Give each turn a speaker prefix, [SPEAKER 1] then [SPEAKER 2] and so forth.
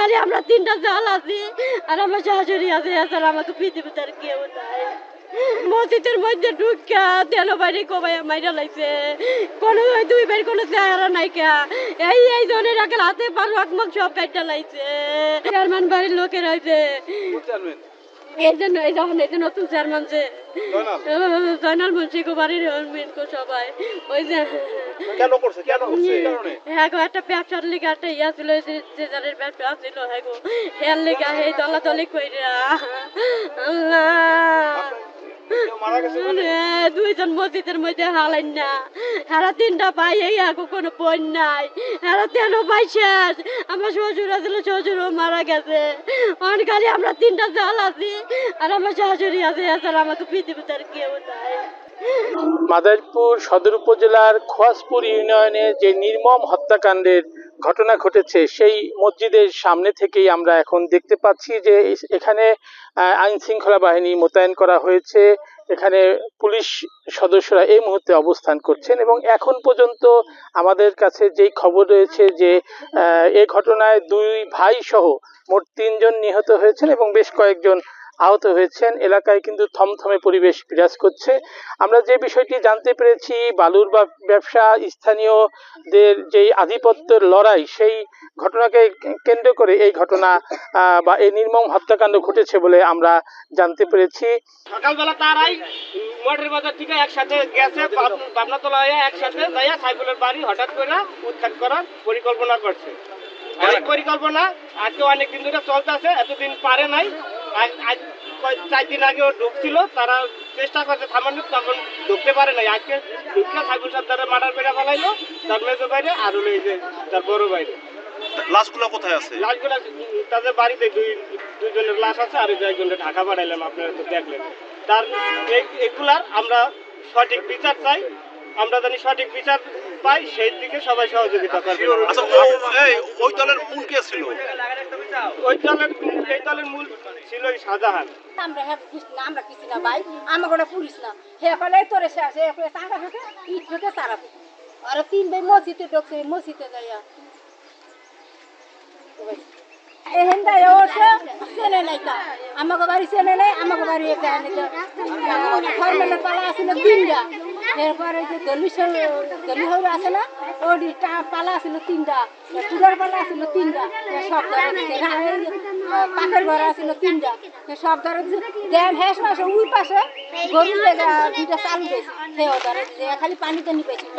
[SPEAKER 1] খালি আমরা তিনটা জাল আছি আর আমার শাশুড়ি আছে এছাড়া আমাকে পৃথিবীতে আর কেউ নাই। মসজিদের মধ্যে ঢুকা তেল বাইরে কবাই মাইরা লাইছে। কোনো ওই দুই বের কোনো চেহারা নাই কে। এই এই জনের আগে হাতে পারো আকমক সব কাইটা লাইছে। চেয়ারম্যান বাড়ির লোকের হয়েছে এই জন্য এই যখন এই যে নতুন চেয়ারম্যান যে জয়নাল। মুন্সি বাড়ির মেন সবাই। ওই যে
[SPEAKER 2] কেন করছে? কেন করছে? এই কারণে?
[SPEAKER 1] হ্যাঁ গো একটা ব্যবসার লিগে একটা ইয়া ছিল যে যাদের ব্যবসা ছিল হ্যাঁ গো হেয়ার লিগে হে দলাদলি কইরা আল্লাহ। দুইজন মসজিদের মধ্যে হালাইন না। হারা তিনটা পাই এই কোনো বোন নাই। হারা তেল পাই শেষ। আমার শ্বশুর আছিল শ্বশুরও মারা গেছে। আমরা তিনটা জাল আছি। আর আমার শাশুড়ি আছে আমাকে পৃথিবীতে আর কেউ নাই।
[SPEAKER 3] মাদারীপুর সদর উপজেলার খোয়াজপুর ইউনিয়নে যে নির্মম হত্যাকাণ্ডের ঘটনা ঘটেছে। সেই মসজিদের সামনে থেকেই আমরা এখন দেখতে পাচ্ছি যে এখানে আইন শৃঙ্খলা বাহিনী মোতায়েন করা হয়েছে। এখানে পুলিশ সদস্যরা এই মুহূর্তে অবস্থান করছেন এবং এখন পর্যন্ত আমাদের কাছে যেই খবর রয়েছে যে এ ঘটনায় দুই ভাই সহ মোট তিনজন নিহত হয়েছেন এবং বেশ কয়েকজন আহত হয়েছেন। এলাকায় কিন্তু থমথমে পরিবেশ বিরাজ করছে। আমরা যে বিষয়টি জানতে পেরেছি, বালুর বা ব্যবসা, স্থানীয়দের যেই আধিপত্যের লড়াই, সেই ঘটনাকে কেন্দ্র করে এই ঘটনা বা এই নির্মম হত্যাকাণ্ড ঘটেছে বলে আমরা জানতে পেরেছি।
[SPEAKER 4] সকালবেলা তারাই মোটর বাজার থেকে একসাথে গেছে পাবনাতলা হয়ে একসাথে যাইয়া সাইফুলের বাড়ি হঠাৎ করে উৎখাত করার পরিকল্পনা করছে। অনেক পরিকল্পনা, আজকে অনেক দিন ধরে চলতেছে, এতদিন পারে নাই। চার দিন আগে ও ঢুকছিল তারা চেষ্টা করছে থামানোর তখন ঢুকতে পারে নাই। আজকে ঢুকলে সাইফুল সাদ্দারে মার্ডার করে ফেলাইলো তার মেজো বাইরে আর হলো এই যে তার বড় বাইরে।
[SPEAKER 2] লাশগুলো কোথায় আছে?
[SPEAKER 4] লাশগুলা তাদের বাড়িতে দুই দুইজনের লাশ আছে আর একজনের ঢাকা পাঠাইলাম আপনারা তো দেখলেন। তার এগুলার আমরা সঠিক বিচার চাই। আমরা জানি সঠিক বিচার পাই সেই দিকে সবাই সহযোগিতা করবে।
[SPEAKER 2] আচ্ছা এই ওই দলের মূল কে ছিল?
[SPEAKER 4] ওই দলের এই দলের মূল ছিল শাহজাহান।
[SPEAKER 5] আমরা হ্যাঁ কিছু না আমরা কিছু না ভাই। আমাকে ওটা পুলিশ না। হে কলে তোরে শেষ হে কলে টাকা থেকে ইট থেকে তারাবো আর তিন ভাই মসজিদে ঢুকছে মসজিদে যাইয়া। এহেন দায় ওঠে চেনে নাই তা। আমাকে বাড়ি চেনে নাই আমাকে বাড়ি এটা পালা তিনটা এরপরে যে দলিশর দলিহর আছে না ওই পালা আছিল তিনটা, পুরার পালা আছিল তিনটা সব পাখের ঘর আছিল তিনটা সব ধরে ড্যাম দেন হেস মাসে উই পাশে গরু লেগা দুইটা চালু খালি পানিতে নিপেছি।